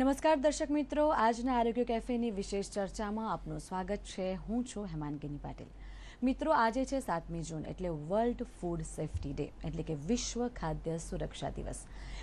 નમસ્કાર દર્શક મિત્રો, આજના આરોગ્ય કેફેની વિશેષ ચર્ચામાં આપનું સ્વાગત છે. હું છું હેમાનગીની પાટીલ. મિત્રો, આજે છે સાતમી જૂન એટલે વર્લ્ડ ફૂડ સેફ્ટી ડે એટલે કે વિશ્વ ખાદ્ય સુરક્ષા દિવસ.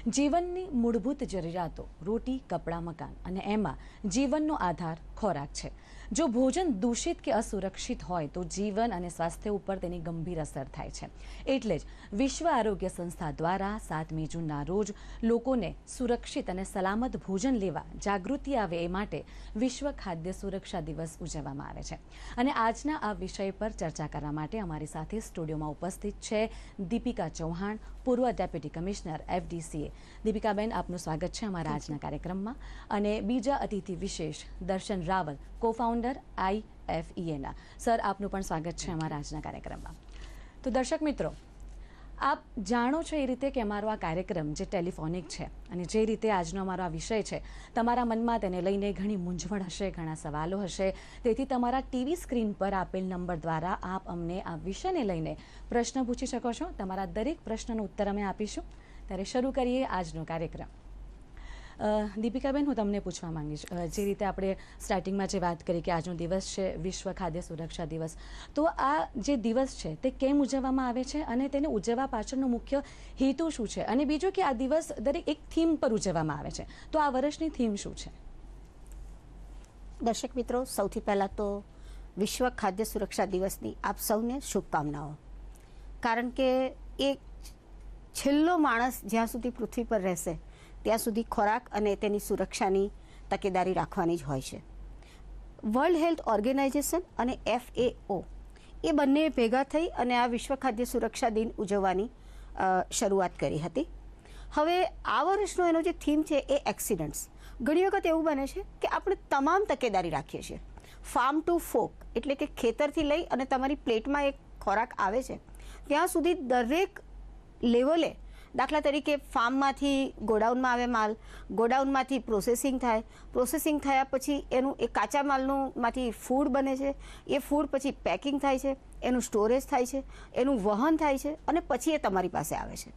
જીવનની મૂળભૂત જરૂરિયાતો, રોટી, કપડાં, મકાન અને એમાં જીવનનો આધાર ખોરાક છે. જો ભોજન દૂષિત કે અસુરક્ષિત હોય, તો જીવન અને સ્વાસ્થ્ય ઉપર તેની ગંભીર અસર થાય છે. એટલે જ વિશ્વ આરોગ્ય સંસ્થા દ્વારા સાતમી જૂનના રોજ લોકોને સુરક્ષિત અને સલામત ભોજન લેવા જાગૃતિ આવે એ માટે વિશ્વ ખાદ્ય સુરક્ષા દિવસ ઉજવવામાં આવે છે. અને આજના આ વિષય પર ચર્ચા કરવા માટે અમારી સાથે સ્ટુડિયોમાં ઉપસ્થિત છે દીપિકા ચૌહાણ, પૂર્વ ડેપ્યુટી કમિશનર, એફડીસીએ. દીપિકાબેન, આપનું સ્વાગત છે અમારા આજના કાર્યક્રમમાં. અને બીજા અતિથિ વિશેષ દર્શન રાવલ કો ફાઉન્ડર આઈએફઈએના સર આપનું પણ સ્વાગત છે અમારા આજના કાર્યક્રમમાં. તો દર્શક મિત્રો, આપ જાણો છો એ રીતે કે અમારો આ કાર્યક્રમ જે ટેલિફોનિક છે અને જે રીતે આજનો અમારો આ વિષય છે, તમારા મનમાં તેને લઈને ઘણી મૂંઝવણ હશે, ઘણા સવાલો હશે. તેથી તમારા ટીવી સ્ક્રીન પર આપેલ નંબર દ્વારા આપ અમને આ વિષયને લઈને પ્રશ્ન પૂછી શકો છો. તમારા દરેક પ્રશ્નનો ઉત્તર અમે આપીશું. ત્યારે શરૂ કરીએ આજનો કાર્યક્રમ. દીપિકાબેન, હું તમને પૂછવા માંગીશ જે રીતે આપણે સ્ટાર્ટિંગમાં જે વાત કરી કે આજનો દિવસ છે, વિશ્વ ખાદ્ય સુરક્ષા દિવસ. તો આ જે દિવસ છે, તે કેમ ઉજવવામાં આવે છે અને તેને ઉજવવા પાછળનો મુખ્ય હેતુ શું છે? અને બીજું કે આ દિવસ દરેક એક થીમ પર ઉજવવામાં આવે છે. તો આ વર્ષની થીમ શું છે? દર્શક મિત્રો, સૌથી પહેલાં તો વિશ્વ ખાદ્ય સુરક્ષા દિવસની આપ સૌને શુભકામનાઓ. કારણ કે એક છેલ્લો માણસ જ્યાં સુધી પૃથ્વી પર રહેશે ત્યાં સુધી ખોરાક અને તેની સુરક્ષાની તકેદારી રાખવાની જ હોય છે. વર્લ્ડ હેલ્થ ઓર્ગેનાઇઝેશન અને એફએઓ એ બંને ભેગા થઈ અને આ વિશ્વ ખાદ્ય સુરક્ષા દિન ઉજવવાની શરૂઆત કરી હતી. હવે આ વર્ષનો એનો જે થીમ છે એ એક્સિડન્ટ્સ. ઘણી વખત એવું બને છે કે આપણે તમામ તકેદારી રાખીએ છીએ. ફાર્મ ટુ ફોક એટલે કે ખેતરથી લઈ અને તમારી પ્લેટમાં એક ખોરાક આવે છે. ત્યાં સુધી દરેક લેવલે દાખલા તરીકે ફાર્મમાંથી ગોડાઉનમાં આવે માલ ગોડાઉનમાંથી પ્રોસેસિંગ થાય. પ્રોસેસિંગ થયા પછી એનું એ કાચા માલનું માંથી ફૂડ બને છે. એ ફૂડ પછી પેકિંગ થાય છે એનું સ્ટોરેજ થાય છે એનું વહન થાય છે અને પછી એ તમારી પાસે આવે છે.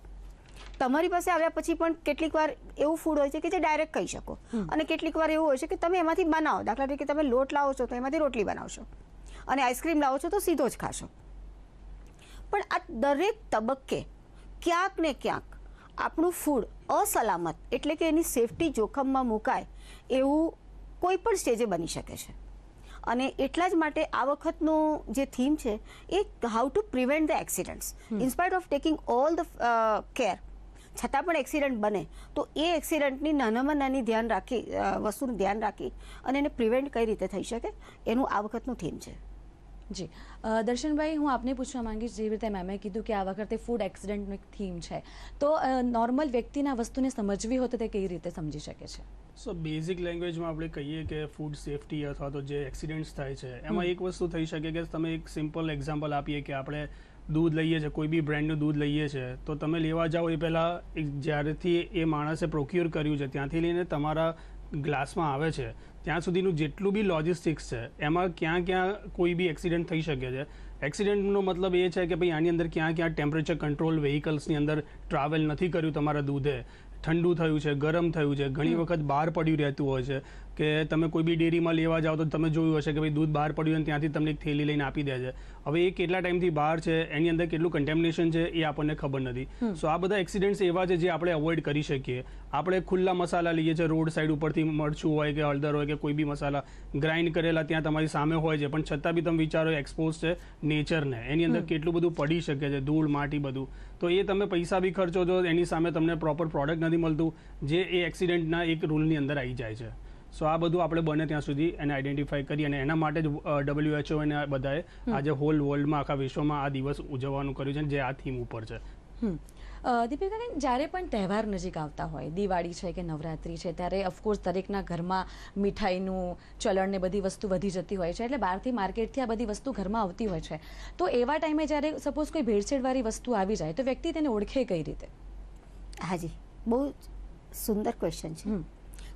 તમારી પાસે આવ્યા પછી પણ કેટલીક વાર એવું ફૂડ હોય છે કે જે ડાયરેક્ટ કહી શકો. અને કેટલીક વાર એવું હોય છે કે તમે એમાંથી બનાવો. દાખલા તરીકે તમે લોટ લાવો છો તો એમાંથી રોટલી બનાવશો. અને આઈસ્ક્રીમ લાવો છો તો સીધો જ ખાશો. પણ આ દરેક તબક્કે ક્યાંક ને ક્યાંક આપણું ફૂડ અસલામત એટલે કે એની સેફટી જોખમમાં મુકાય એવું કોઈ પણ સ્ટેજે બની શકે છે. અને એટલા જ માટે આ વખતનો જે થીમ છે એ how to prevent the accidents in spite of taking all the care છતાં પણ એક્સિડન્ટ બને તો એ એક્સિડન્ટની નાનામાં નાની ધ્યાન રાખી વસ્તુનું ધ્યાન રાખી અને એને પ્રિવેન્ટ કઈ રીતે થઈ શકે એનું આ વખતનું થીમ છે. જી. દર્શનભાઈ હું આપને પૂછવા માંગીશ જેવી રીતે મેમે કીધું કે આ વખતે ફૂડ એક્સિડન્ટનું એક થીમ છે. તો નોર્મલ વ્યક્તિના વસ્તુને સમજવી હોય તો તે કઈ રીતે સમજી શકે છે? સો બેઝિક લેંગ્વેજમાં આપણે કહીએ કે ફૂડ સેફટી અથવા તો જે એક્સિડન્ટ્સ થાય છે એમાં એક વસ્તુ થઈ શકે કે તમે એક સિમ્પલ એક્ઝામ્પલ આપીએ કે આપણે દૂધ લઈએ છીએ કોઈ બી બ્રાન્ડનું દૂધ લઈએ છીએ તો તમે લેવા જાઓ એ પહેલાં જ્યારેથી એ માણસે પ્રોક્યોર કર્યું છે ત્યાંથી લઈને તમારા ગ્લાસમાં આવે છે ત્યાં સુધીનું જેટલું બી લોજિસ્ટિક્સ છે એમાં ક્યાં ક્યાં કોઈ બી એક્સિડન્ટ થઈ શકે છે. એક્સિડન્ટનો મતલબ એ છે કે ભાઈ આની અંદર ક્યાં ક્યાં ટેમ્પરેચર કંટ્રોલ વ્હીકલ્સની અંદર ટ્રાવેલ નથી કર્યું તમારા દૂધે. ઠંડુ થયું છે ગરમ થયું છે ઘણી વખત બહાર પડ્યું રહેતું હોય છે. કે તમે કોઈ બી ડેરીમાં લેવા જાઓ તો તમે જોયું હશે કે ભાઈ દૂધ બહાર પડ્યું અને ત્યાંથી તમને એક થેલી લઈને આપી દે છે. હવે એ કેટલા ટાઈમથી બહાર છે એની અંદર કેટલું કન્ટેમિનેશન છે એ આપણને ખબર નથી. સો આ બધા એક્સિડન્ટ્સ એવા છે જે આપણે અવોઇડ કરી શકીએ. આપણે ખુલ્લા મસાલા લઈએ છીએ રોડ સાઈડ ઉપરથી મરચું હોય કે હળદર હોય કે કોઈ બી મસાલા. ગ્રાઇન્ડ કરેલા ત્યાં તમારી સામે હોય છે પણ છતાં બી તમે વિચારો એક્સપોઝ છે નેચરને એની અંદર કેટલું બધું પડી શકે છે ધૂળ માટી બધું. તો એ તમે પૈસા બી ખર્ચો છો એની સામે તમને પ્રોપર પ્રોડક્ટ નથી મળતું જે એ એક્સિડન્ટના એક રૂલની અંદર આવી જાય છે. સો આ બધું આપણે બને ત્યાં સુધી એને આઈડેન્ટિફાઈ કરી અને એના માટે જ ડબલ્યુએચઓ અને આ બધાએ આજે હોલ વર્લ્ડમાં આખા વિશ્વમાં આ દિવસ ઉજવવાનું કર્યું છે જે આ થીમ ઉપર છે. દીપિકા જ્યારે પણ તહેવાર નજીક આવતા હોય દિવાળી છે કે નવરાત્રિ છે ત્યારે ઓફકોર્સ દરેકના ઘરમાં મીઠાઈનું ચલણ ને બધી વસ્તુ વધી જતી હોય છે એટલે બહારથી માર્કેટથી આ બધી વસ્તુ ઘરમાં આવતી હોય છે. તો એવા ટાઈમે જ્યારે સપોઝ કોઈ ભેળસેળવાળી વસ્તુ આવી જાય તો વ્યક્તિ તેને ઓળખે કઈ રીતે? હાજી બહુ જ સુંદર ક્વેશ્ચન છે. હમ.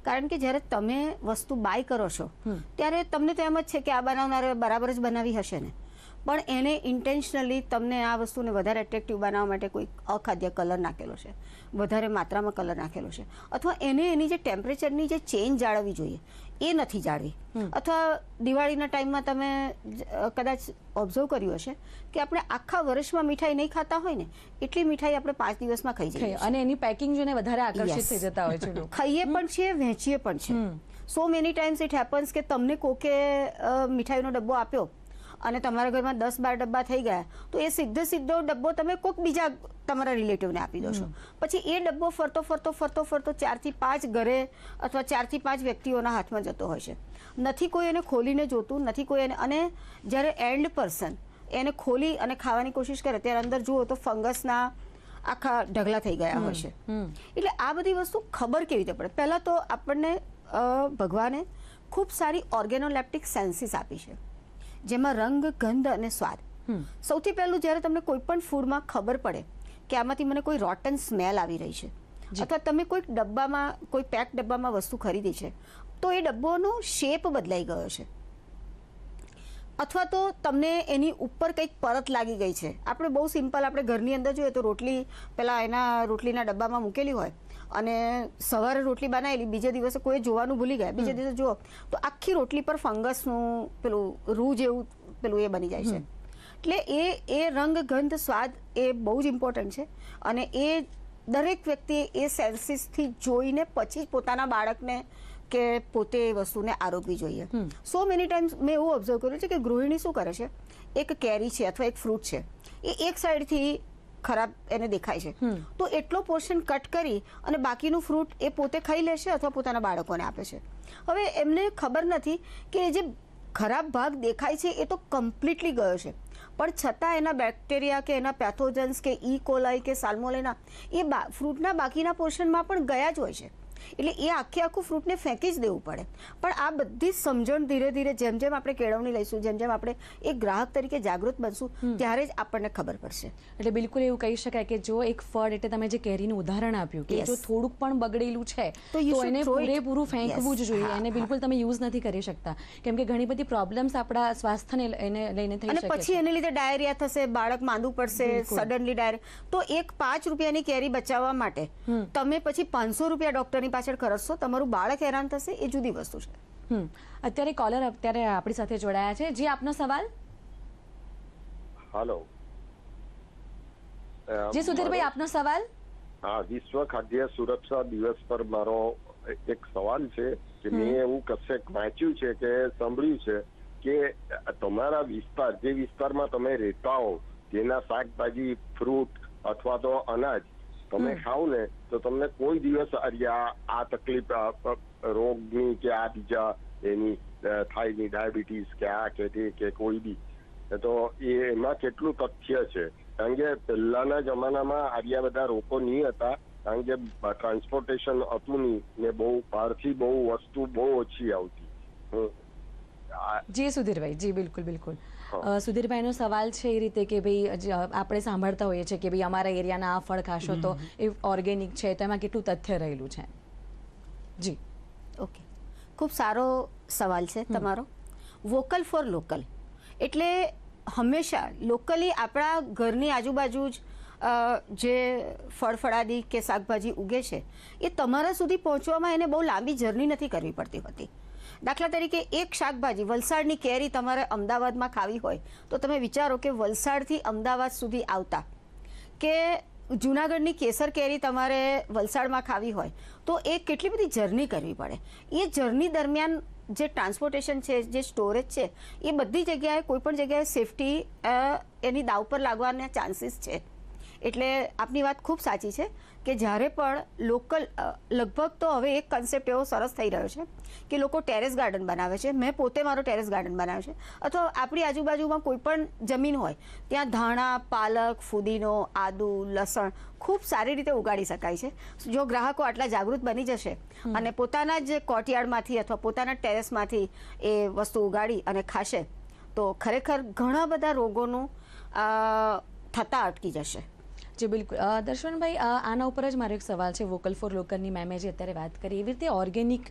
કારણ કે જ્યારે તમે વસ્તુ બાય કરો છો ત્યારે તમને તો એમ જ છે કે આ બનાવનારે બરાબર જ બનાવી હશે ને. પણ એને ઇન્ટેન્શનલી તમને આ વસ્તુને વધારે એટ્રેક્ટિવ બનાવવા માટે કોઈ અખાદ્ય કલર નાખેલો છે વધારે માત્રામાં કલર નાખેલો છે અથવા એને એની જે ટેમ્પરેચરની જે ચેન્જ જાળવવી જોઈએ એ નથી જાળવી. અથવા દિવાળીના ટાઈમમાં તમે કદાચ ઓબ્ઝર્વ કર્યું હશે કે આપણે આખા વર્ષમાં મીઠાઈ નહીં ખાતા હોય ને એટલી મીઠાઈ આપણે પાંચ દિવસમાં ખાઈ જઈએ અને એની પેકિંગ જોઈને વધારે આકર્ષિત થઈ જતા હોય છે ખાઈએ પણ છીએ વહેંચીએ પણ છે so many times it happens કે તમને કોકે મીઠાઈનો ડબ્બો આપ્યો અને તમારા ઘરમાં દસ બાર ડબ્બા થઈ ગયા તો એ સીધે સીધો ડબ્બો તમે કોઈક બીજા તમારા રિલેટિવને આપી દો છો. પછી એ ડબ્બો ફરતો ફરતો ફરતો ફરતો ચારથી પાંચ ઘરે અથવા ચારથી પાંચ વ્યક્તિઓના હાથમાં જતો હોય છે. નથી કોઈ એને ખોલીને જોતું નથી કોઈ એને અને જ્યારે એન્ડ પર્સન એને ખોલી અને ખાવાની કોશિશ કરે ત્યારે અંદર જુઓ તો ફંગસના આખા ઢગલા થઈ ગયા હોય છે. એટલે આ બધી વસ્તુ ખબર કેવી રીતે પડે? પહેલાં તો આપણને ભગવાને ખૂબ સારી ઓર્ગેનોલેપ્ટિક સેન્સીસ આપી છે. જેમાં રંગ ગંધ અને સ્વાદ. સૌથી પહેલું જ્યારે તમને કોઈ પણ ફૂડમાં ખબર પડે કે આમાંથી મને કોઈ રોટન સ્મેલ આવી રહી છે અથવા તમે કોઈ ડબ્બામાં કોઈ પેક ડબ્બામાં વસ્તુ ખરીદી છે તો એ ડબ્બોનો શેપ બદલાઈ ગયો છે. અથવા તો તમને એની ઉપર કંઈક પરત લાગી ગઈ છે. આપણે બહુ સિમ્પલ આપણે ઘરની અંદર જોઈએ તો રોટલી પેલા એના રોટલીના ડબ્બામાં મૂકેલી હોય અને સવારે રોટલી બનાવેલી બીજે દિવસે કોઈ જોવાનું ભૂલી ગયા. બીજે દિવસે જુઓ તો આખી રોટલી પર ફંગસનું પેલું રૂ જેવું પેલું એ બની જાય છે. એટલે એ એ રંગ ગંધ સ્વાદ એ બહુ જ ઇમ્પોર્ટન્ટ છે. અને એ દરેક વ્યક્તિએ એ સેન્સીસથી જોઈને પછી જ પોતાના બાળકને કે પોતે એ વસ્તુને આરોપવી જોઈએ. સો મેની ટાઈમ્સ મેં એવું ઓબ્ઝર્વ કર્યું છે કે ગૃહિણી શું કરે છે? એક કેરી છે અથવા એક ફ્રૂટ છે. એ એક સાઈડથી ખરાબ એને દેખાય છે. તો એટલો પોર્શન કટ કરી અને બાકીનું ફ્રૂટ એ પોતે ખાઈ લેશે અથવા પોતાના બાળકોને આપે છે. હવે એમને ખબર નથી કે જે ખરાબ ભાગ દેખાય છે એ તો કમ્પ્લીટલી ગયો છે. પણ છતાં એના બેક્ટેરિયા કે એના પેથોજન્સ કે ઈ કોલાઈ કે સાલ્મોલેના એ ફ્રૂટના બાકીના પોર્શનમાં પણ ગયા જ હોય છે. એટલે એ આખે આખું ફ્રૂટને ફેંકી જ દેવું પડે. પણ આ બધી સમજણ ધીરે ધીરે જેમ જેમ આપણે કેળવણી લઈશું જેમ જેમ આપણે એક ગ્રાહક તરીકે જાગૃત બનશું ત્યારે જ આપણને ખબર પડશે. એટલે બિલકુલ એવું કહી શકાય કે જો એક ફળ એટલે તમે જે કેરીનું ઉદાહરણ આપ્યું કે જો થોડુંક પણ બગડેલું છે તો એને પૂરેપૂરું ફેંકવું જ જોઈએ. એને બિલકુલ તમે યુઝ નથી કરી શકતા. કેમ કે ઘણી બધી પ્રોબ્લેમ્સ આપણા સ્વાસ્થ્યને એને લઈને થઈ અને શકે પછી એને લીધે ડાયરિયા થશે બાળક માંદું પડશે સડનલી ડાયરિયા તો એક પાંચ રૂપિયાની કેરી બચાવવા માટે તમે પછી પાંચસો રૂપિયા ડોક્ટરની પાછળ ખર્ચશો તમારું બાળક હેરાન થશે એ જુદી વસ્તુ છે. હમ. અત્યારે કોલર અત્યારે આપણી સાથે જોડાયા છે. જી આપનો સવાલ? હાલો જી સુધીરભાઈ આપનો સવાલ? હા વિશ્વ ખાદ્ય સુરક્ષા દિવસ પર મારો એક સવાલ છે કે મેં એવું કશેક વાંચ્યું છે કે સાંભળ્યું છે કે તમારા વિસ્તાર જે વિસ્તારમાં તમે રહેતા હો તેના શાકભાજી ફ્રૂટ અથવા તો અનાજ તમે ખાવ ને તો તમને કોઈ દિવસ આ તકલીફ રોગની કે આ બીજા એની થાયની ડાયાબિટીસ કે આ કે તે કે કોઈ બી તો એમાં કેટલું તથ્ય છે? કારણ કે પહેલાના જમાનામાં આર્યા બધા રોકો નહીં હતા કારણ કે ટ્રાન્સપોર્ટેશન હતું નહીં ને બહુ બહારથી બહુ વસ્તુ બહુ ઓછી આવતી. જી સુધીરભાઈ જી બિલકુલ બિલકુલ. સુધીરભાઈનો સવાલ છે એ રીતે કે ભાઈ આપણે સાંભળતા હોઈએ છીએ કે ભાઈ અમારા એરિયાના આ ફળ ખાશો તો એ ઓર્ગેનિક છે તો એમાં કેટલું તથ્ય રહેલું છે? જી. ઓકે. ખૂબ સારો સવાલ છે તમારો. Vocal for local. એટલે હંમેશા લોકલી આપણા ઘરની આજુબાજુ જ જે ફળફળાદી કે શાકભાજી ઉગે છે એ તમારા સુધી પહોંચવામાં એને બહુ લાંબી જર્ની નથી કરવી પડતી હોતી. દાખલા તરીકે એક શાકભાજી વલસાડની કેરી તમારે અમદાવાદમાં ખાવી હોય, તો તમે વિચારો કે વલસાડથી અમદાવાદ સુધી આવતા. કે જુનાગઢની કેસર કેરી તમારે વલસાડમાં ખાવી હોય, તો એ કેટલી બધી જર્ની કરવી પડે? એ જર્ની દરમિયાન જે ટ્રાન્સપોર્ટેશન છે, જે સ્ટોરેજ છે, એ બધી જગ્યાએ, કોઈ પણ જગ્યાએ સેફટી એની દાવ પર લાગવાના ચાન્સીસ છે. એટલે આપની વાત ખૂબ સાચી છે કે જ્યારે પણ લોકલ લગભગ તો હવે એક કન્સેપ્ટ એવો સરસ થઈ રહ્યો છે કે લોકો ટેરેસ ગાર્ડન બનાવે છે. મેં પોતે મારો ટેરેસ ગાર્ડન બનાવ્યો છે. અથવા આપણી આજુબાજુમાં કોઈ પણ જમીન હોય ત્યાં ધાણા પાલક ફુદીનો આદુ લસણ ખૂબ સારી રીતે ઉગાડી શકાય છે. જો ગ્રાહકો આટલા જાગૃત બની જશે અને પોતાના જ કોર્ટયાર્ડમાંથી અથવા પોતાના ટેરેસમાંથી એ વસ્તુ ઉગાડી અને ખાશે તો ખરેખર ઘણા બધા રોગોનું થતાં થતા અટકી જશે. જી બિલકુલ. દર્શનભાઈ આના ઉપર જ મારો એક સવાલ છે. વોકલ ફોર લોકલની મેમે જે અત્યારે વાત કરી એવી રીતે ઓર્ગેનિક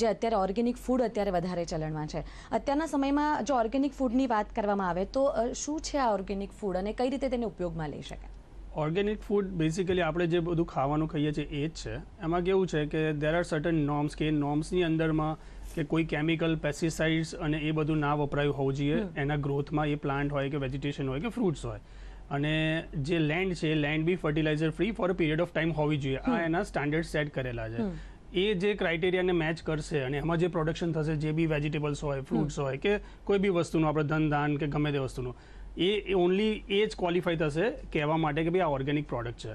જે અત્યારે ઓર્ગેનિક ફૂડ અત્યારે વધારે ચલણમાં છે. અત્યારના સમયમાં જો ઓર્ગેનિક ફૂડની વાત કરવામાં આવે તો શું છે આ ઓર્ગેનિક ફૂડ અને કઈ રીતે તેને ઉપયોગમાં લઈ શકાય? ઓર્ગેનિક ફૂડ બેઝિકલી આપણે જે બધું ખાવાનું ખાઈએ છીએ એ જ છે. એમાં કેવું છે કે દેર આર સર્ટન નોર્મ્સ કે નોર્મ્સની અંદરમાં કે કોઈ કેમિકલ પેસ્ટિસાઇડ્સ અને એ બધું ના વપરાયું હોવું જોઈએ. એના ગ્રોથમાં એ પ્લાન્ટ હોય કે વેજીટેશન હોય કે ફ્રૂટ્સ હોય. અને જે લેન્ડ છે land be fertiliser free for a period of time હોવી જોઈએ. આ એના સ્ટાન્ડર્ડ સેટ કરેલા છે. એ જે ક્રાઇટેરિયાને મેચ કરશે અને એમાં જે પ્રોડક્શન થશે જે બી વેજીટેબલ્સ હોય ફ્રૂટ્સ હોય કે કોઈ બી વસ્તુનું આપણે ધન દાન કે ગમે તે વસ્તુનું એ ઓનલી એ જ ક્વોલિફાય થશે કહેવા માટે કે ભાઈ આ ઓર્ગેનિક પ્રોડક્ટ છે.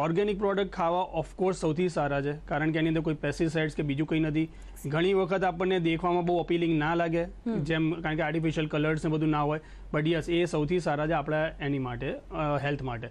ઓર્ગેનિક પ્રોડક્ટ ખાવા ઓફકોર્સ સૌથી સારા છે. કારણ કે એની અંદર કોઈ પેસ્ટિસાઇડ્સ કે બીજું કંઈ નથી. ઘણી વખત આપણને દેખવામાં બહુ અપીલિંગ ના લાગે. જેમ કારણ કે આર્ટિફિશિયલ કલર્સ ને બધું ના હોય. બટ યસ એ સૌથી સારા છે આપણા એની માટે હેલ્થ માટે.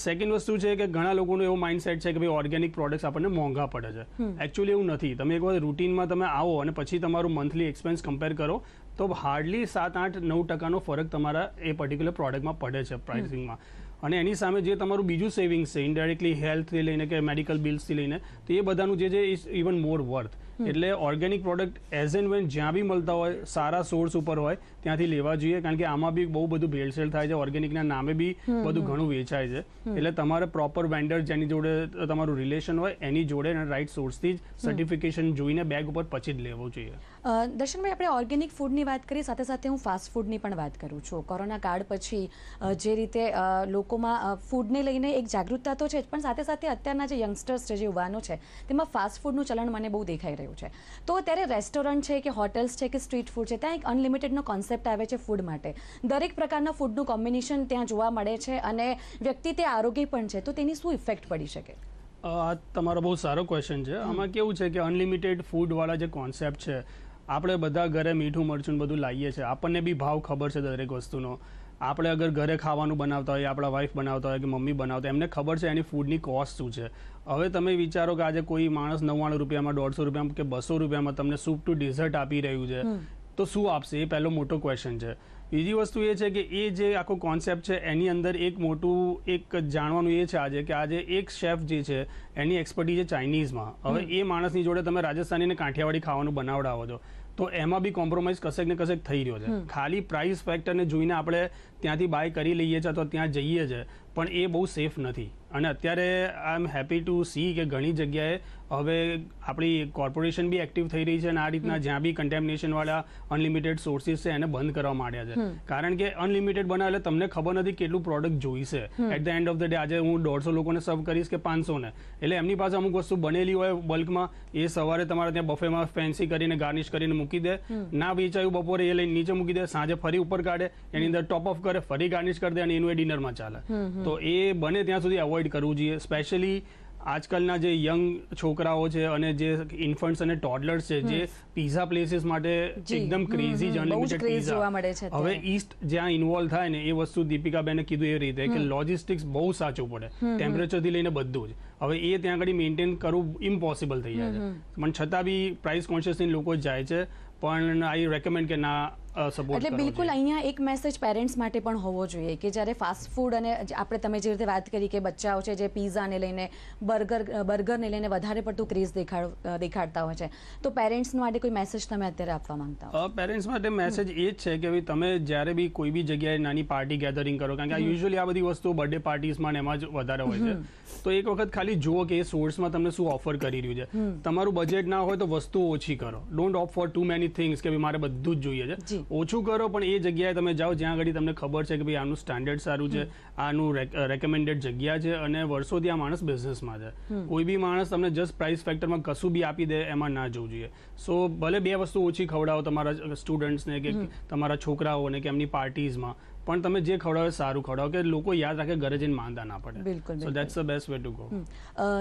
સેકન્ડ વસ્તુ છે કે ઘણા લોકોનો એવો માઇન્ડસેટ છે કે ભાઈ ઓર્ગેનિક પ્રોડક્ટ્સ આપણને મોંઘા પડે છે. એકચ્યુઅલી એવું નથી. તમે એક વખત રૂટીનમાં તમે આવો અને પછી તમારું મંથલી એક્સપેન્સ કમ્પેર કરો તો હાર્ડલી સાત આઠ નવ ટકાનો ફરક તમારા એ પર્ટિક્યુલર પ્રોડક્ટમાં પડે છે પ્રાઇસિંગમાં અને એની સામે જે તમારું બીજું સેવિંગ્સ છે ઇનડાયરેક્ટલી હેલ્થથી લઈને કે મેડિકલ બિલ્સથી લઈને તો એ બધાનું જે છે ઇઝ ઇવન મોર વર્થ એટલે organic product as and when જ્યાં બી મળતા હોય સારા સોર્સ ઉપર હોય ત્યાંથી લેવા જોઈએ કારણ કે આમાં બી બહુ બધું ભેળસેળ થાય છે ઓર્ગેનિકના નામે બી બધું ઘણું વેચાય છે. એટલે તમારે પ્રોપર વેન્ડર જેની જોડે તમારું રિલેશન હોય એની જોડે અને રાઇટ સોર્સથી જ સર્ટિફિકેશન જોઈને બેગ ઉપર પછી જ લેવું જોઈએ. દર્શનભાઈ આપણે ઓર્ગેનિક ફૂડની વાત કરી સાથે સાથે હું ફાસ્ટ ફૂડની પણ વાત કરું છું. કોરોના કાળ પછી જે રીતે લોકોમાં ફૂડને લઈને એક જાગૃતતા તો છે જ પણ સાથે સાથે અત્યારના જે યંગસ્ટર્સ છે જે યુવાનો છે તેમાં ફાસ્ટ ફૂડનું ચલણ મને બહુ દેખાઈ રહ્યું છે. તો ત્યારે રેસ્ટોરન્ટ છે કે હોટેલ્સ છે કે સ્ટ્રીટ ફૂડ છે ત્યાં એક અનલિમિટેડનો કોન્સેપ્ટ આવે છે ફૂડ માટે. દરેક પ્રકારના ફૂડનું કોમ્બિનેશન ત્યાં જોવા મળે છે અને વ્યક્તિ તે આરોગ્ય પણ છે. તો તેની શું ઇફેક્ટ પડી શકે? આ તમારો બહુ સારો ક્વેશ્ચન છે. આમાં કેવું છે કે અનલિમિટેડ ફૂડવાળા જે કોન્સેપ્ટ છે આપણે બધા ઘરે મીઠું મરચું બધું લાવીએ છીએ. આપણને બી ભાવ ખબર છે દરેક વસ્તુનો. આપણે અગર ઘરે ખાવાનું બનાવતા હોય આપણા વાઈફ બનાવતા હોય કે મમ્મી બનાવતા હોય એમને ખબર છે એની ફૂડની કોસ્ટ શું છે. હવે તમે વિચારો કે આજે કોઈ માણસ નવ્વાણું રૂપિયામાં દોઢસો રૂપિયામાં કે બસો રૂપિયામાં તમને સૂપ ટુ ડિઝર્ટ આપી રહ્યું છે તો શું આપશે? એ પહેલો મોટો ક્વેશ્ચન છે. બીજી વસ્તુ એ છે કે એ જે આખો કોન્સેપ્ટ છે એની અંદર એક મોટું એક જાણવાનું એ છે આજે કે આજે એક શેફ જે છે એની એક્સપર્ટી છે ચાઇનીઝમાં હવે એ માણસની જોડે તમે રાજસ્થાની ને કાઠિયાવાડી ખાવાનું બનાવડાવો છો. તો એમાં બી કોમ્પ્રોમાઇઝ કશેક ને કશેક થઈ રહ્યો છે. ખાલી પ્રાઇસ ફેક્ટરને જોઈને આપણે ત્યાંથી બાય કરી લઈએ છીએ અથવા ત્યાં જઈએ છીએ પણ એ બહુ સેફ નથી. અને અત્યારે I am happy to see કે ઘણી જગ્યાએ હવે આપણી કોર્પોરેશન બી એક્ટિવ થઈ રહી છે અને આ રીતના જ્યાં બી કન્ટેમિનેશન વાળા અનલિમિટેડ સોર્સિસ છે એને બંધ કરવા માંડ્યા છે. કારણ કે અનલિમિટેડ બનાવે એટલે તમને ખબર નથી કેટલું પ્રોડક્ટ જોઈશે. At the end of the day આજે હું દોઢસો લોકોને સર્વ કરીશ કે પાંચસો ને એટલે એમની પાસે અમુક વસ્તુ બનેલી હોય બલ્કમાં એ સવારે તમારે ત્યાં બફેમાં ફેન્સી કરીને ગાર્નિશ કરીને મૂકી દે. ના વેચાયું બપોરે એ લઈને નીચે મૂકી દે સાંજે ફરી ઉપર કાઢે એની અંદર ટોપ ઓફ કરે ફરી ગાર્નિશ કરી દે અને એનું એ ડિનરમાં ચાલે. તો એ બને ત્યાં સુધી અવોઇડ કરવું જોઈએ. સ્પેશિયલી આજકાલના જે યંગ છોકરાઓ છે અને જે ઇન્ફન્ટ્સ અને ટોડલર્સ છે જે પીઝા પ્લેસીસ માટે એકદમ ક્રેઝી પીઝા જ craze જોવા હવે. ઈસ્ટ જ્યાં ઇન્વોલ્વ થાય ને એ વસ્તુ દીપિકાબેને કીધું એ રીતે કે લોજિસ્ટિક્સ બહુ સાચું પડે. ટેમ્પરેચરથી લઈને બધું જ. હવે એ ત્યાં આગળ મેન્ટેન કરવું ઇમ્પોસિબલ થઈ જાય છે. પણ છતાં બી પ્રાઇસ કોન્શિયસ લોકો જાય છે પણ આઈ રેકમેન્ડ કે ના સપોર્ટ એટલે બિલકુલ અહીંયા એક મેસેજ પેરેન્ટ્સ માટે પણ હોવો જોઈએ કે જ્યારે ફાસ્ટ ફૂડ અને આપણે તમે જે રીતે વાત કરી કે બચ્ચાઓ છે જે પીઝાને લઈને બર્ગર બર્ગરને લઈને વધારે પડતું ક્રેઝ દેખાડ દેખાડતા હોય છે. તો પેરેન્ટ્સ માટે કોઈ મેસેજ તમે અત્યારે આપવા માંગતા હો? પેરેન્ટ્સ માટે મેસેજ એ જ છે કે ભાઈ તમે જ્યારે બી કોઈ બી જગ્યાએ નાની પાર્ટી ગેધરિંગ કરો કારણ કે આ યુઝ્યુઅલી આ બધી વસ્તુ બર્થડે પાર્ટીઝમાં ને એમાં જ વધારે હોય છે. તો એક વખત ખાલી જુઓ કે એ સોર્સમાં તમને શું ઓફર કરી રહ્યું છે. તમારું બજેટ ના હોય તો વસ્તુ ઓછી કરો. Don't of for too many things કે ભાઈ મારે બધું જ જોઈએ છે. ઓછું કરો પણ એ જગ્યાએ તમે જાઓ જ્યાં આગળ તમને ખબર છે કે ભાઈ આનું સ્ટાન્ડર્ડ સારું છે આનું રેકમેન્ડેડ જગ્યા છે અને વર્ષોથી આ માણસ બિઝનેસમાં છે. કોઈ બી માણસ તમને જસ્ટ પ્રાઇસ ફેક્ટરમાં કશું બી આપી દે એમાં ના જવું જોઈએ. સો ભલે બે વસ્તુ ઓછી ખવડાવો તમારા સ્ટુડન્ટ્સને કે તમારા છોકરાઓને કે એમની પાર્ટીઝમાં પણ તમે જે ખવડાવો સારું ખવડાવો કે લોકો યાદ રાખે ઘરે જઈને માંદા ના પડે. બિલકુલ, so. That's the best way to go.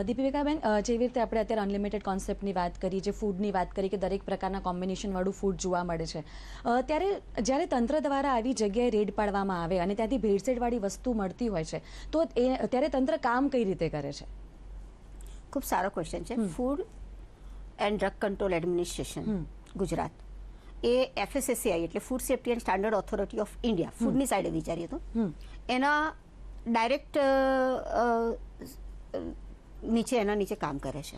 દીપિકાબેન જેવી રીતે આપણે અત્યારે અનલિમિટેડ કોન્સેપ્ટની વાત કરી જે ફૂડની વાત કરી કે દરેક પ્રકારના કોમ્બિનેશનવાળું ફૂડ જોવા મળે છે. ત્યારે જ્યારે તંત્ર દ્વારા આવી જગ્યાએ રેડ પાડવામાં આવે અને ત્યાંથી ભેળસેળવાળી વસ્તુ મળતી હોય છે તો એ ત્યારે તંત્ર કામ કઈ રીતે કરે છે? ખૂબ સારો ક્વેશ્ચન છે. Food and drug control administration Gujarat. A FSSCI એટલે food safety and standard authority of India ફૂડની સાઈડે વિચારીએ તો. એના ડાયરેક્ટ નીચે એના નીચે કામ કરે છે.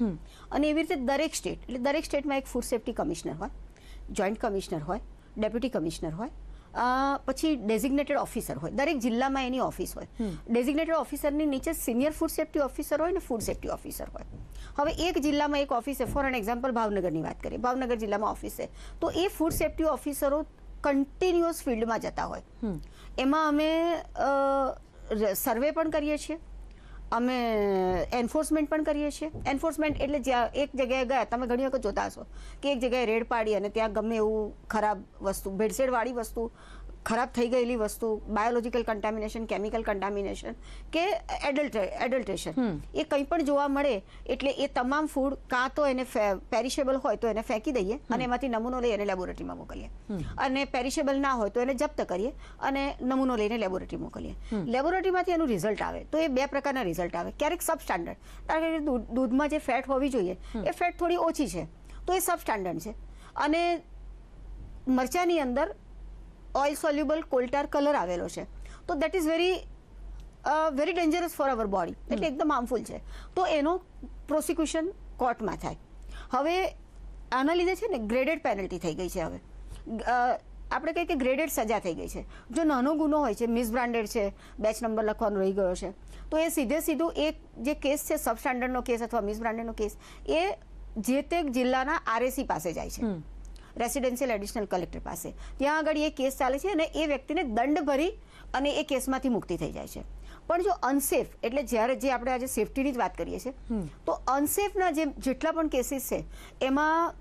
અને એવી રીતે દરેક સ્ટેટ એટલે દરેક સ્ટેટમાં એક ફૂડ સેફ્ટી કમિશનર હોય જોઈન્ટ કમિશનર હોય ડેપ્યુટી કમિશનર હોય પછી ડેઝિગ્નેટેડ ઓફિસર હોય. દરેક જિલ્લામાં એની ઓફિસ હોય. ડેઝિગ્નેટેડ ઓફિસરની નીચે સિનિયર ફૂડ સેફ્ટી ઓફિસર હોય ને ફૂડ સેફ્ટી ઓફિસર હોય. હવે એક જિલ્લામાં એક ઓફિસ છે. ફોર એન એક્ઝામ્પલ ભાવનગરની વાત કરીએ. ભાવનગર જિલ્લામાં ઓફિસ છે. તો એ ફૂડ સેફ્ટી ઓફિસરો કન્ટિન્યુઅસ ફિલ્ડમાં જતા હોય. એમાં અમે સર્વે પણ કરીએ છીએ. અમે એન્ફોર્સમેન્ટ પણ કરીએ છીએ. એન્ફોર્સમેન્ટ એટલે જ્યાં એક જગ્યાએ ગયા, તમે ઘણી વખત જોતા હશો કે એક જગ્યાએ રેડ પાડી અને ત્યાં ગમે એવું ખરાબ વસ્તુ, ભેળસેળવાળી વસ્તુ ખરાબ થઈ ગયેલી વસ્તુ બાયોલોજિકલ કન્ટામિનેશન કેમિકલ કન્ટામિનેશન કે એડલ્ટ્રેશન એ કંઈ પણ જોવા મળે એટલે એ તમામ ફૂડ કાં તો એને પેરિશેબલ હોય તો એને ફેંકી દઈએ અને એમાંથી નમૂનો લઈ એને લેબોરેટરીમાં મોકલીએ. અને પેરિશેબલ ના હોય તો એને જપ્ત કરીએ અને નમૂનો લઈને લેબોરેટરી મોકલીએ. લેબોરેટરીમાંથી એનું રિઝલ્ટ આવે. તો એ બે પ્રકારના રિઝલ્ટ આવે. ક્યારેક સબ સ્ટાન્ડર્ડ કારણ કે દૂધ- દૂધમાં જે ફેટ હોવી જોઈએ એ ફેટ થોડી ઓછી છે. તો એ સબ સ્ટાન્ડર્ડ છે. અને મરચાની અંદર ઓઇલ સોલ્યુબલ કોલ્ટાર કલર આવેલો છે. તો that is very very dangerous for our body એટલે એકદમ હાર્મફુલ છે. તો એનો પ્રોસિક્યુશન કોર્ટમાં થાય. હવે આના લીધે છે ને ગ્રેડેડ પેનલ્ટી થઈ ગઈ છે હવે. આપણે કહીએ કે ગ્રેડેડ સજા થઈ ગઈ છે. જો નાનો ગુનો હોય છે મિસબ્રાન્ડેડ છે બેચ નંબર લખવાનો રહી ગયો છે તો એ સીધે સીધું એક જે કેસ છે સબસ્ટાન્ડર્ડનો કેસ અથવા મિસબ્રાન્ડેડનો કેસ એ જે તે જિલ્લાના આરએસી પાસે જાય છે. રેસિડેન્શિયલ એડિશનલ કલેક્ટર પાસે. ત્યાં આગળ એ કેસ ચાલે છે અને એ વ્યક્તિને દંડ ભરી અને એ કેસમાંથી મુક્તિ થઈ જાય છે. પણ જો અનસેફ એટલે જ્યારે જે આપણે આજે સેફટીની જ વાત કરીએ છીએ તો અનસેફના જે જેટલા પણ કેસીસ છે એમાં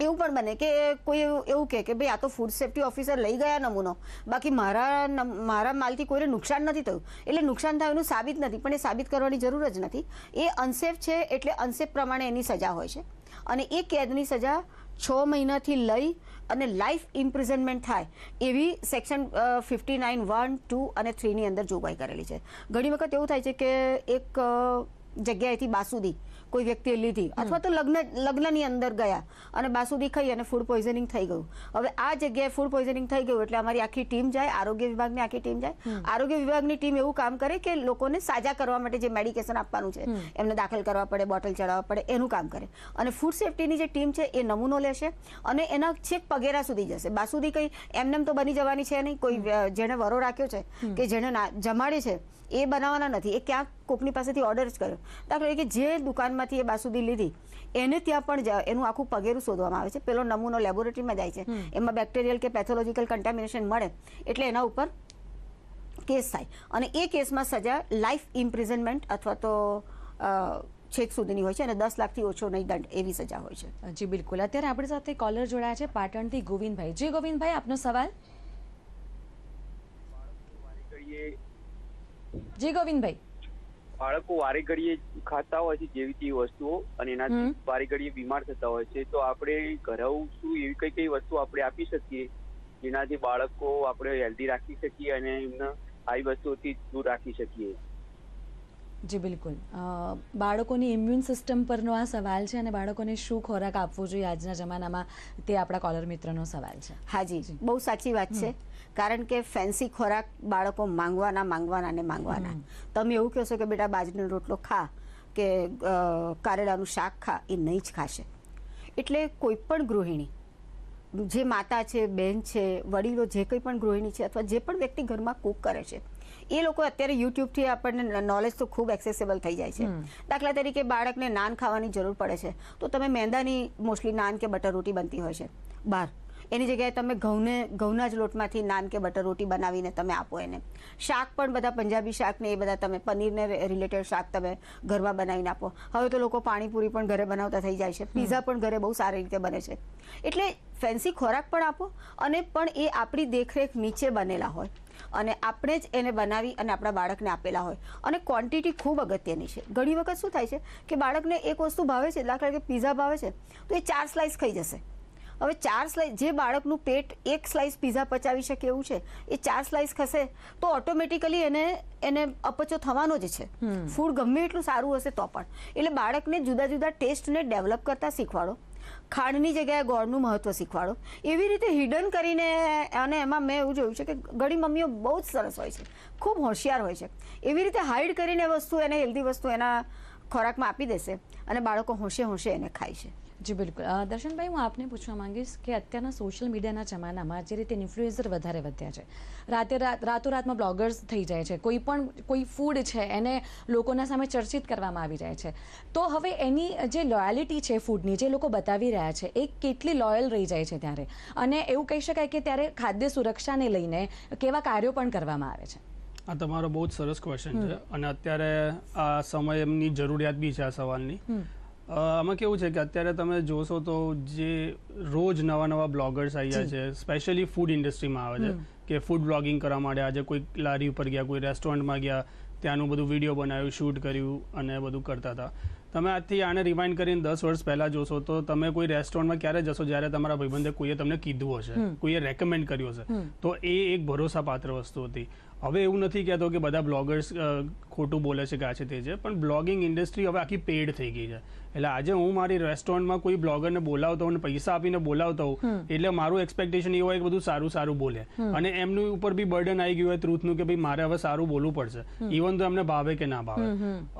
એવું પણ બને કે કોઈ એવું કહે કે ભાઈ આ તો ફૂડ સેફ્ટી ઓફિસર લઈ ગયા નમૂનો. બાકી મારા મારા માલથી કોઈને નુકસાન નથી થયું. એટલે નુકસાન થયું એનું સાબિત નથી પણ એ સાબિત કરવાની જરૂર જ નથી. એ અનસેફ છે એટલે અનસેફ પ્રમાણે એની સજા હોય છે. અને એ કેદની સજા છ મહિનાથી લઈ અને લાઈફ ઇમ્પ્રિઝનમેન્ટ થાય એવી section fifty nine one two અને થ્રીની અંદર જોગવાઈ કરેલી છે. ઘણી વખત એવું થાય છે કે એક જગ્યાએથી બાસુદી કોઈ વ્યક્તિએ લીધી અથવા તો લગ્ન લગ્નની અંદર ગયા અને બાસુદી ખાઈ અને ફૂડ પોઈઝનિંગ થઈ ગયું. હવે આ જગ્યાએ ફૂડ પોઈઝનિંગ થઈ ગયું એટલે અમારી આખી ટીમ જાય આરોગ્ય વિભાગની આખી ટીમ જાય. આરોગ્ય વિભાગની ટીમ એવું કામ કરે કે લોકોને સાજા કરવા માટે જે મેડિકેશન આપવાનું છે એમને દાખલ કરવા પડે બોટલ ચડાવવા પડે એનું કામ કરે. અને ફૂડ સેફ્ટીની જે ટીમ છે એ નમૂનો લેશે અને એના છેક પગેરા સુધી જશે. બાસુદી કઈ એમનેમ તો બની જવાની છે નહીં. કોઈ જેણે વરો રાખ્યો છે કે જેણે જમાડે છે એ બનાવવાના નથી. એ ક્યાંક કોકની પાસેથી ઓર્ડર જ કર્યો. દાખલા તરીકે જે દુકાનમાંથી એ બાસુદી લીધી એને ત્યાં પણ જા- એનું આખું પગેરું શોધવામાં આવે છે. પેલો નમૂનો લેબોરેટરીમાં જાય છે. એમાં બેક્ટેરિયલ કે પેથોલોજીકલ કન્ટામિનેશન મળે એટલે એના ઉપર કેસ થાય. અને એ કેસમાં સજા લાઈફ ઇમ્પ્રિઝનમેન્ટ અથવા તો છેક સુધીની હોય છે અને દસ લાખથી ઓછો નહીં દંડ એવી સજા હોય છે. જી બિલકુલ. અત્યારે આપણી સાથે કોલર જોડાયા છે પાટણથી ગોવિંદભાઈ. જી ગોવિંદભાઈ આપનો સવાલ? જી ગોવિંદભાઈ. બાળકો વારે ઘડીએ ખાતા હોય છે જેવી તેવી વસ્તુઓ અને એનાથી વારે ઘડીએ બીમાર થતા હોય છે. તો આપણે શું એવી કઈ કઈ વસ્તુ આપણે આપી શકીએ જેનાથી બાળકો આપણે હેલ્ધી રાખી શકીએ અને એમને આવી વસ્તુઓથી દૂર રાખી શકીએ. જી બિલકુલ. બાળકોની ઇમ્યુન સિસ્ટમ પરનો આ સવાલ છે અને બાળકોને શું ખોરાક આપવો જોઈએ આજના જમાનામાં તે આપણા કોલર મિત્રનો સવાલ છે. હાજી બહુ સાચી વાત છે. કારણ કે ફેન્સી ખોરાક બાળકો માંગવાના માંગવાના ને માંગવાના. તમે એવું કહેશો કે બેટા બાજરીનો રોટલો ખા કે કારેલાનું શાક ખા એ નહીં જ ખાશે. એટલે કોઈ પણ ગૃહિણી જે માતા છે બેન છે વડીલો જે કંઈ પણ ગૃહિણી છે અથવા જે પણ વ્યક્તિ ઘરમાં કૂક કરે છે એ લોકો અત્યારે યુટ્યુબથી આપણને નોલેજ તો ખૂબ એક્સેસેબલ થઈ જાય છે. દાખલા તરીકે બાળકને નાન ખાવાની જરૂર પડે છે. તો તમે મેંદાની મોસ્ટલી નાન કે બટર રોટી બનતી હોય છે. બહાર એની જગ્યાએ તમે ઘઉંને ઘઉંના જ લોટમાંથી નાન કે બટર રોટી બનાવીને તમે આપો એને. શાક પણ બધા પંજાબી શાક ને એ બધા તમે પનીરને રિલેટેડ શાક તમે ઘરમાં બનાવીને આપો. હવે તો લોકો પાણીપુરી પણ ઘરે બનાવતા થઈ જાય છે. પીઝા પણ ઘરે બહુ સારી રીતે બને છે. એટલે ફેન્સી ખોરાક પણ આપો અને પણ એ આપણી દેખરેખ નીચે બનેલા હોય. અને આપણે જ એને બનાવી અને આપણા બાળકને આપેલા હોય. અને ક્વોન્ટિટી ખૂબ અગત્યની છે. ઘણી વખત શું થાય છે કે બાળકને એક વસ્તુ ભાવે છે દાખલા કે પીઝા ભાવે છે તો એ ચાર સ્લાઇસ ખાઈ જશે. હવે ચાર સ્લાઇસ જે બાળકનું પેટ એક સ્લાઇસ પીઝા પચાવી શકે એવું છે એ ચાર સ્લાઇસ ખસે તો ઓટોમેટિકલી એને એને અપચો થવાનો જ છે. ફૂડ ગમે એટલું સારું હશે તો પણ. એટલે બાળકને જુદા જુદા ટેસ્ટને ડેવલપ કરતા શીખવાડો. ખાંડની જગ્યાએ ગોળનું મહત્વ શીખવાડો. એવી રીતે હિડન કરીને અને એમાં મેં એવું જોયું છે કે ઘણી મમ્મીઓ બહુ જ સરસ હોય છે. ખૂબ હોશિયાર હોય છે. એવી રીતે હાઈડ કરીને વસ્તુ એને હેલ્ધી વસ્તુ એના ખોરાકમાં આપી દેશે અને બાળકો હોંશે હોંશે એને ખાય છે. જી બિલકુલ. દર્શનભાઈ હું આપને પૂછવા માંગીશ કે અત્યારના સોશિયલ મીડિયાના જમાનામાં જે રીતે ઇન્ફ્લુએન્સર વધારે વધ્યા છે. રાતે રાત રાતોરાતમાં બ્લોગર્સ થઈ જાય છે. કોઈ પણ કોઈ ફૂડ છે એને લોકોના સામે ચર્ચિત કરવામાં આવી જાય છે. તો હવે એની જે લોયાલિટી છે ફૂડની જે લોકો બતાવી રહ્યા છે એ કેટલી લોયલ રહી જાય છે ત્યારે? અને એવું કહી શકાય કે ત્યારે ખાદ્ય સુરક્ષાને લઈને કેવા કાર્યો પણ કરવામાં આવે છે? આ તમારો બહુ જ સરસ ક્વેશ્ચન છે. અને અત્યારે આ સમયની જરૂરિયાત બી છે આ સવાલની. આમાં કેવું છે કે અત્યારે તમે જોશો તો જે રોજ નવા નવા બ્લોગર્સ આવી ગયા છે સ્પેશિયલી ફૂડ ઇન્ડસ્ટ્રીમાં આવે છે કે ફૂડ બ્લોગિંગ કરવા માંડ્યા આજે કોઈ લારી ઉપર ગયા કોઈ રેસ્ટોરન્ટમાં ગયા ત્યાંનું બધું વીડિયો બનાવ્યું શૂટ કર્યું અને બધું કરતા હતા. તમે આજથી આને રિમાઇન્ડ કરીને દસ વર્ષ પહેલાં જોશો તો તમે કોઈ રેસ્ટોરન્ટમાં ક્યારે જશો જ્યારે તમારા ભાઈબંધે કોઈએ તમને કીધું હશે કોઈએ રેકમેન્ડ કર્યું હશે તો એ એક ભરોસાપાત્ર વસ્તુ હતી. હવે એવું નથી કહેતો કે બધા બ્લોગર્સ ખોટું બોલે છે કે આ છે તે છે પણ બ્લોગિંગ ઇન્ડસ્ટ્રી હવે આખી પેડ થઈ ગઈ છે. એટલે આજે હું મારી રેસ્ટોરન્ટમાં કોઈ બ્લોગરને બોલાવતો હું અને પૈસા આપીને બોલાવતો હોઉં એટલે મારું એક્સપેક્ટેશન એ હોય કે બધું સારું સારું બોલે. અને એમની ઉપર બી બર્ડન આવી ગયું હોય ટ્રુથનું કે ભાઈ મારે હવે સારું બોલવું પડશે. ઇવન તો એમને ભાવે કે ના ભાવે.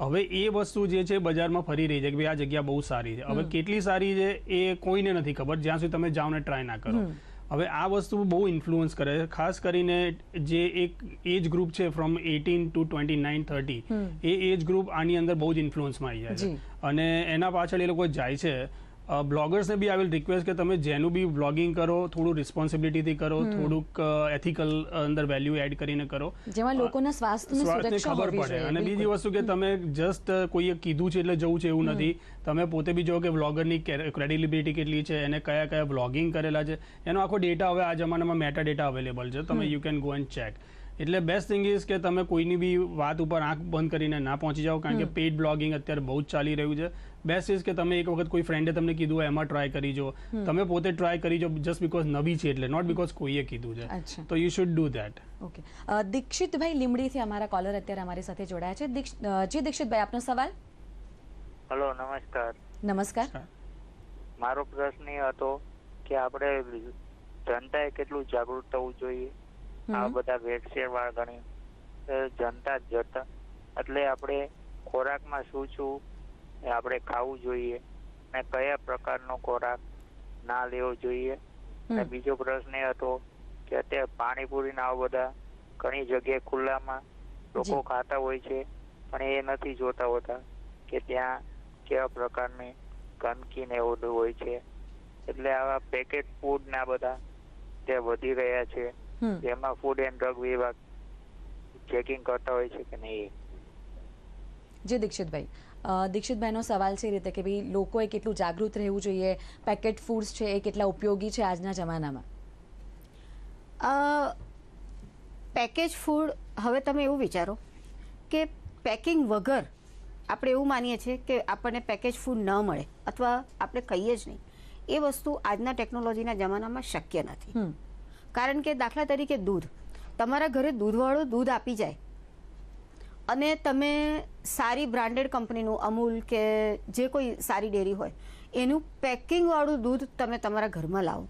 હવે એ વસ્તુ જે છે બજારમાં ફરી રહી છે કે ભાઈ આ જગ્યા બહુ સારી છે. હવે કેટલી સારી છે એ કોઈને નથી ખબર. જ્યાં સુધી તમે જાઓ ને ટ્રાય ના કરો. હવે આ વસ્તુ બહુ ઇન્ફ્લુઅન્સ કરે છે. ખાસ કરીને જે એક એજ ગ્રુપ છે from eighteen to twenty nine thirty A age group આની અંદર બહુ જ ઇન્ફ્લુઅન્સમાં આવી જાય છે. અને એના પાછળ એ લોકો જાય છે. બ્લોગર્સને બી આઈ વિલ રિક્વેસ્ટ કે તમે જેનું બી બ્લોગિંગ કરો થોડું રિસ્પોન્સિબિલિટીથી કરો થોડુંક એથિકલ અંદર વેલ્યુ એડ કરીને કરો. જેમાં લોકોના સ્વાસ્થ્યની ખબર પડે. અને બીજી વસ્તુ કે તમે જસ્ટ કોઈએ કીધું છે એટલે જવું છે એવું નથી. તમે પોતે બી જો કે વ્લોગરની ક્રેડિબિલિટી કેટલી છે એને કયા કયા વ્લોગિંગ કરેલા છે. એનો આખો ડેટા હવે આ જમાનામાં મેટા ડેટા અવેલેબલ છે. તમે you can go and check એટલે બેસ્ટ થિંગ ઇઝ કે તમે કોઈની બી વાત ઉપર આંખ બંધ કરીને ના પહોંચી જાઓ કારણ કે પેઇડ બ્લોગિંગ અત્યારે બહુ જ ચાલી રહ્યું છે. બેસ્ટ ઇઝ કે તમે એક વખત કોઈ ફ્રેન્ડે તમને કીધું હોય એમાં ટ્રાય કરી જો. તમે પોતે ટ્રાય કરી જો જસ્ટ બીકોઝ નવી છે એટલે નોટ બીકોઝ કોઈએ કીધું છે. તો you should do that okay દીક્ષિતભાઈ લીમડીથી અમારા કોલર અત્યારે અમારી સાથે જોડાયા છે. જી દીક્ષિતભાઈ આપનો સવાલ? હલો નમસ્કાર. નમસ્કાર. મારો પ્રશ્ન એ હતો કે આપણે જનતાએ કેટલું જાગૃત થવું જોઈએ? આ. બધા વેક્સિન વાળા ઘણી જનતા જ જતા. એટલે આપણે ખોરાકમાં શું શું એ આપણે ખાવું જોઈએ અને કયા પ્રકારનો ખોરાક ના લેવો જોઈએ. અને બીજો પ્રશ્ન એ હતો કે અત્યારે પાણીપુરી ના બધા ઘણી જગ્યાએ ખુલ્લામાં લોકો ખાતા હોય છે પણ એ નથી જોતા હોતા કે ત્યાં કેવા પ્રકારની ગંદકી ને એવું હોય છે. એટલે આવા પેકેટ ફૂડ ના બધા તે વધી રહ્યા છે. જેમાં ફૂડ એન્ડ ડ્રગ વિભાગ ચેકિંગ કરતા હોય છે કે નહીં? જી દીક્ષિતભાઈ દીક્ષિતભાઈનો સવાલ છે એ રીતે કે ભાઈ લોકોએ કેટલું જાગૃત રહેવું જોઈએ? પેકેટ ફૂડ્સ છે એ કેટલા ઉપયોગી છે આજના જમાનામાં? પેકેજ ફૂડ હવે તમે એવું વિચારો કે પેકિંગ વગર આપણે એવું માનીએ છીએ કે આપણને પેકેજ ફૂડ ન મળે અથવા આપણે કહીએ જ નહીં. એ વસ્તુ આજના ટેકનોલોજીના જમાનામાં શક્ય નથી. કારણ કે દાખલા તરીકે દૂધ. તમારા ઘરે દૂધવાળું દૂધ આપી જાય અને તમે સારી બ્રાન્ડેડ કંપનીનું અમૂલ કે જે કોઈ સારી ડેરી હોય, એનું પેકિંગવાળું દૂધ તમે તમારા ઘરમાં લાવો.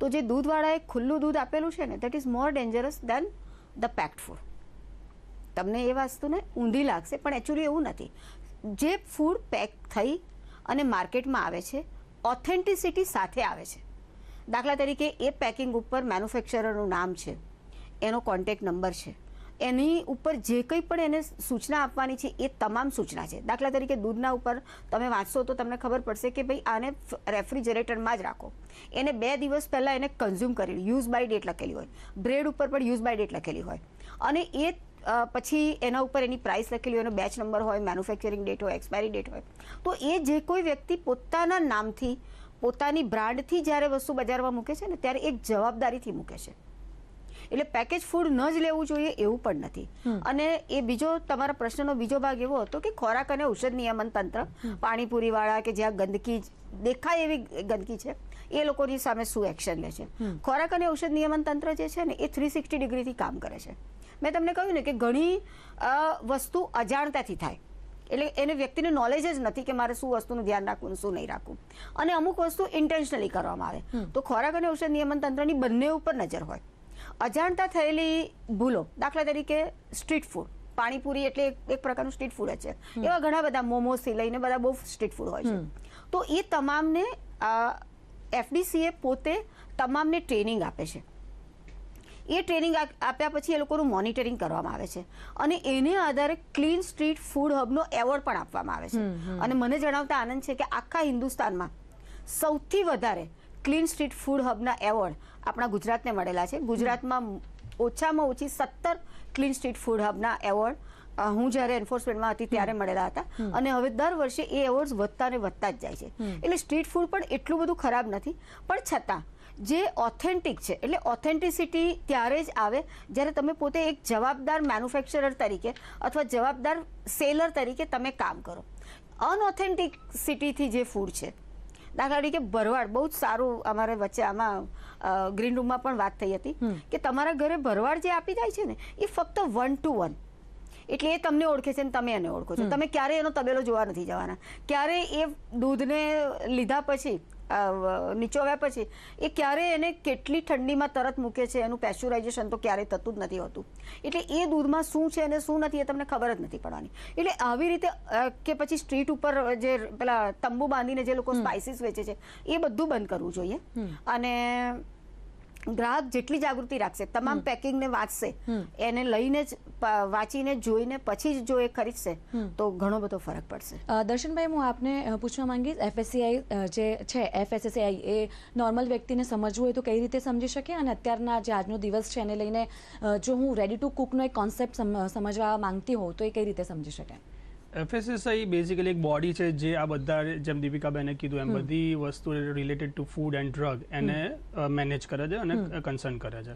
તો જે દૂધવાળાએ ખુલ્લું દૂધ આપેલું છે ને that is more dangerous than the packed food તમને એ વસ્તુને ઊંધી લાગશે, પણ એકચ્યુઅલી એવું નથી. જે ફૂડ પેક થઈ અને માર્કેટમાં આવે છે ઓથેન્ટિસિટી સાથે આવે છે. દાખલા તરીકે એ પેકિંગ ઉપર મેન્યુફેક્ચરરનું નામ છે, એનો કોન્ટેક નંબર છે. એની ઉપર જે કંઈ પણ એને સૂચના આપવાની છે, એ તમામ સૂચના છે. દાખલા તરીકે દૂધના ઉપર તમે વાંચશો તો તમને ખબર પડશે કે ભાઈ આને રેફ્રિજરેટરમાં જ રાખો. એને બે દિવસ પહેલાં એને કન્ઝ્યુમ કરી યુઝ બાય ડેટ લખેલી હોય. બ્રેડ ઉપર પણ યુઝ બાય ડેટ લખેલી હોય. અને એ પછી એના ઉપર એની પ્રાઇસ લખેલી હોય, એનો બેચ નંબર હોય મેન્યુફેક્ચરિંગ ડેટ હોય એક્સપાયરી ડેટ હોય. તો એ જે કોઈ વ્યક્તિ પોતાના નામથી, પોતાની બ્રાન્ડથી જ્યારે વસ્તુ બજારમાં મૂકે છે ને, ત્યારે એક જવાબદારીથી મૂકે છે. એટલે પેકેજ ફૂડ ન જ લેવું જોઈએ એવું પણ નથી. અને એ બીજો તમારા પ્રશ્નનો બીજો ભાગ એવો હતો કે ખોરાક અને ઔષધ નિયમન તંત્ર પાણીપુરી વાળા કે જ્યાં ગંદકી દેખાય એવી ગંદકી છે એ લોકોની સામે શું એક્શન લે છે? ખોરાક અને ઔષધ નિયમન તંત્ર જે છે ને એ થ્રી સિક્સટી ડિગ્રીથી કામ કરે છે. મેં તમને કહ્યું ને કે ઘણી વસ્તુ અજાણતાથી થાય. એટલે એને વ્યક્તિને નોલેજ જ નથી કે મારે શું વસ્તુનું ધ્યાન રાખવું શું નહીં રાખવું. અને અમુક વસ્તુ ઇન્ટેન્શનલી કરવામાં આવે. તો ખોરાક અને ઔષધ નિયમન તંત્રની બંને ઉપર નજર હોય. અજાણતા થયેલી ભૂલો. દાખલા તરીકે સ્ટ્રીટ ફૂડ. પાણીપુરી એટલે એક- પ્રકારનું સ્ટ્રીટ ફૂડ છે. એવા ઘણા બધા મોમોસથી લઈને બધા બહુ સ્ટ્રીટ ફૂડ હોય છે. તો એ તમામને એફડીસીએ પોતે તમામને ટ્રેનિંગ આપે છે. એ ટ્રેનિંગ આપ્યા પછી એ લોકોનું મોનિટરિંગ કરવામાં આવે છે. અને એને આધારે ક્લીન સ્ટ્રીટ ફૂડ હબનો એવોર્ડ પણ આપવામાં આવે છે. અને મને જણાવતા આનંદ છે કે આખા હિન્દુસ્તાનમાં સૌથી વધારે ક્લીન સ્ટ્રીટ ફૂડ હબના એવોર્ડ આપણા ગુજરાતને મળેલા છે. ગુજરાતમાં ઓછામાં ઓછી સત્તર ક્લીન સ્ટ્રીટ ફૂડ હબના એવોર્ડ હું જ્યારે એન્ફોર્સમેન્ટમાં હતી ત્યારે મળેલા હતા. અને હવે દર વર્ષે એ એવોર્ડ્સ વધતા ને વધતા જ જાય છે. એટલે સ્ટ્રીટ ફૂડ પણ એટલું બધું ખરાબ નથી. પણ છતાં જે ઓથેન્ટિક છે એટલે ઓથેન્ટિસિટી ત્યારે જ આવે જ્યારે તમે પોતે એક જવાબદાર મેન્યુફેક્ચરર તરીકે અથવા જવાબદાર સેલર તરીકે તમે કામ કરો. અનઓથેન્ટિક સિટીથી જે ફૂડ છે દાખલા તરીકે ભરવાડ બહુ જ સારું અમારે વચ્ચે આમાં ગ્રીન રૂમમાં પણ વાત થઈ હતી કે તમારા ઘરે ભરવાડ જે આપી જાય છે ને એ ફક્ત વન ટુ વન એટલે એ તમને ઓળખે છે ને તમે એને ઓળખો છો. તમે ક્યારે એનો તબેલો જોવા નથી જવાના. ક્યારે એ દૂધને લીધા પછી નીચોવ્યા પછી એ ક્યારે એને કેટલી ઠંડીમાં તરત મૂકે છે એનું પેસ્ચ્યુરાઇઝેશન તો ક્યારેય થતું જ નથી હોતું. એટલે એ દૂધમાં શું છે અને શું નથી એ તમને ખબર જ નથી પડવાની. એટલે આવી રીતે કે પછી સ્ટ્રીટ ઉપર જે પેલા તંબુ બાંધીને જે લોકો સ્પાઇસીસ વેચે છે એ બધું બંધ કરવું જોઈએ. અને ગ્રાહક જેટલી જાગૃતિ રાખશે તમામ પેકિંગને વાંચશે એને લઈને જ વાંચીને જોઈને પછી જ જો એ ખરીદશે તો ઘણો બધો ફરક પડશે. દર્શનભાઈ હું આપને પૂછવા માંગીશ એફએસસીઆઈ જે છે એફએસએસઆઈ એ નોર્મલ વ્યક્તિને સમજવું હોય તો કઈ રીતે સમજી શકે? અને અત્યારના જે આજનો દિવસ છે એને લઈને જો હું રેડી ટુ કુકનો એક કોન્સેપ્ટ સમજવા માંગતી હોઉં તો એ કઈ રીતે સમજી શકે? એફએસએસઆઈ બેઝિકલી એક બોડી છે જે આ બધા જેમ દીપિકાબેને કીધું એમ બધી વસ્તુ related to food and drug એને મેનેજ કરે છે અને કન્સર્ન કરે છે.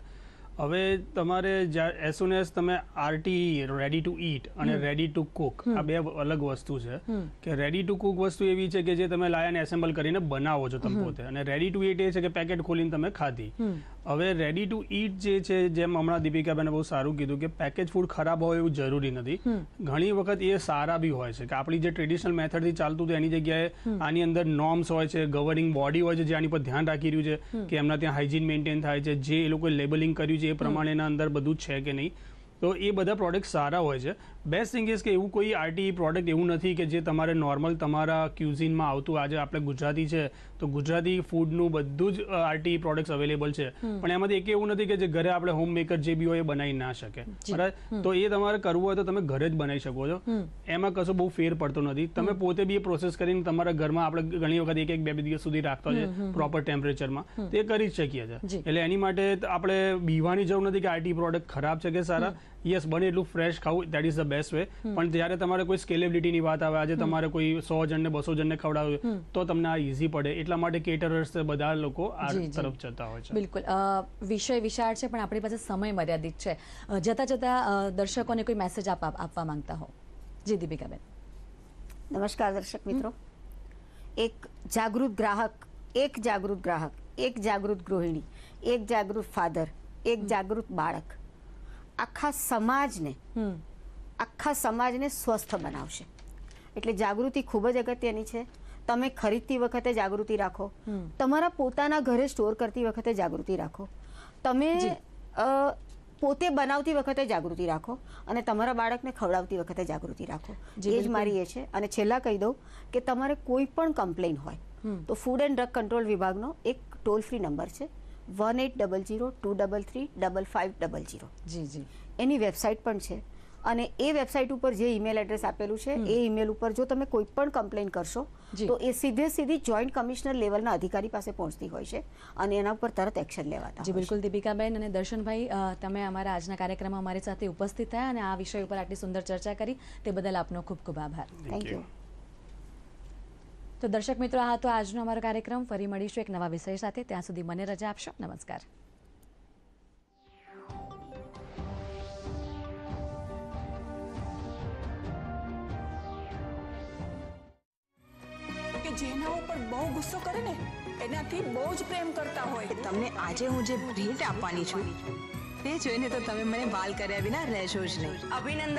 હવે તમારે જ્યાં એઝ સુન એઝ તમે RT ready to eat and ready to Cook આ બે અલગ વસ્તુ છે. કે રેડી ટુ કુક વસ્તુ એવી છે કે જે તમે લાયા એસેમ્બલ કરીને બનાવો છો તમે પોતે. અને રેડી ટુ ઈટ એ છે કે પેકેટ ખોલીને તમે ખાધી. હવે રેડી ટુ ઈટ જે છે જેમ હમણાં દીપિકાબેને બહુ સારું કીધું કે પેકેજ ફૂડ ખરાબ હોય એવું જરૂરી નથી. ઘણી વખત એ સારા બી હોય છે કે આપણી જે ટ્રેડિશનલ મેથડથી ચાલતું હતું એની જગ્યાએ આની અંદર નોર્મ્સ હોય છે ગવર્નિંગ બોડી હોય છે જે આની પર ધ્યાન રાખી રહ્યું છે કે એમના ત્યાં હાઇજીન મેન્ટેન થાય છે જે એ લોકોએ લેબલિંગ કર્યું છે એ પ્રમાણેના અંદર બધું છે કે નહીં. તો એ બધા પ્રોડક્ટ સારા હોય છે. બેસ્ટ થિંગ ઇઝ કે એવું કોઈ આરટી પ્રોડક્ટ એવું નથી કે જે તમારે નોર્મલ તમારા ક્યુઝિનમાં આવતું. આજે આપણે ગુજરાતી છે તો ગુજરાતી ફૂડનું બધું જ આરટી પ્રોડક્ટ્સ અવેલેબલ છે. પણ એમાંથી એક એવું નથી કે જે ઘરે આપણે હોમ મેકર જે બી હોય એ બનાવી ના શકે. બરાબર? તો એ તમારે કરવું હોય તો તમે ઘરે જ બનાવી શકો છો. એમાં કશો બહુ ફેર પડતો નથી. તમે પોતે બી એ પ્રોસેસ કરીને તમારા ઘરમાં આપણે ઘણી વખત એક એક બે બે દિવસ સુધી રાખતા છે પ્રોપર ટેમ્પરેચરમાં તે કરી જ શકીએ છીએ. એટલે એની માટે આપણે બીવાની જરૂર નથી કે આરટી પ્રોડક્ટ ખરાબ છે કે સારા. યસ બને એટલું ફ્રેશ ખાવું that is the best way પણ જ્યારે તમારે કોઈ સ્કેલેબિલિટીની વાત આવે આજે તમારે કોઈ સો જણને બસો જણને ખવડાવ્યું તો તમને આ ઇઝી પડે. એટલા માટે કેટરર્સ બધા લોકો આ. તરફ જતા હોય છે. બિલકુલ. વિષય વિશાળ છે પણ આપણી પાસે સમય મર્યાદિત છે. જતા જતા દર્શકોને કોઈ મેસેજ આપવા આપવા માંગતા હો. જી દીપિકાબેન. નમસ્કાર દર્શક મિત્રો. એક જાગૃત ગ્રાહક એક જાગૃત ગ્રાહક એક જાગૃત ગૃહિણી એક જાગૃત ફાધર એક જાગૃત બાળક. આખા સમાજને હમ. આખા સમાજને સ્વસ્થ બનાવશે. એટલે જાગૃતિ ખૂબ જ અગત્યની છે. તમે ખરીદતી વખતે જાગૃતિ રાખો. તમારા પોતાના ઘરે સ્ટોર કરતી વખતે જાગૃતિ રાખો. તમે પોતે બનાવતી વખતે જાગૃતિ રાખો અને તમારા બાળકને ખવડાવતી વખતે જાગૃતિ રાખો. જી, એ જ મારી એ છે. અને છેલ્લા કહી દઉં કે તમારે કોઈ પણ કમ્પ્લેન હોય તો ફૂડ એન્ડ ડ્રગ કંટ્રોલ વિભાગનો એક ટોલ ફ્રી નંબર છે. One eight double zero two double three double five double zero જી જી. એની વેબસાઇટ પણ છે. અને એ વેબસાઇટ ઉપર જે ઈમેલ એડ્રેસ આપેલું છે એ ઈમેલ ઉપર જો તમે કોઈ પણ કમ્પ્લેન કરશો જી. તો એ સીધે સીધી જોઈન્ટ કમિશનર લેવલના અધિકારી પાસે પહોંચતી હોય છે અને એના ઉપર તરત એક્શન લેવાતા જી બિલકુલ. દીપિકાબેન અને દર્શનભાઈ તમે અમારા આજના કાર્યક્રમમાં અમારી સાથે ઉપસ્થિત થયા અને આ વિષય ઉપર આટલી સુંદર ચર્ચા કરી. તે બદલ આપનો ખૂબ ખૂબ આભાર. થેન્ક યુ તો દર્શક મિત્રો આ હતો આજનો અમારો કાર્યક્રમ. ફરી મળીશું એક નવા વિષય સાથે. ત્યાં સુધી મને રજા આપશો. નમસ્કાર. જેના ઉપર બહુ ગુસ્સો કરે ને એનાથી બહુ જ પ્રેમ કરતા હોય. તમને આજે હું જે ભેટ આપવાની છું તે જોઈને તો તમે મને વાલ કર્યા વિના રહેશો જ નહીં. અભિનંદન.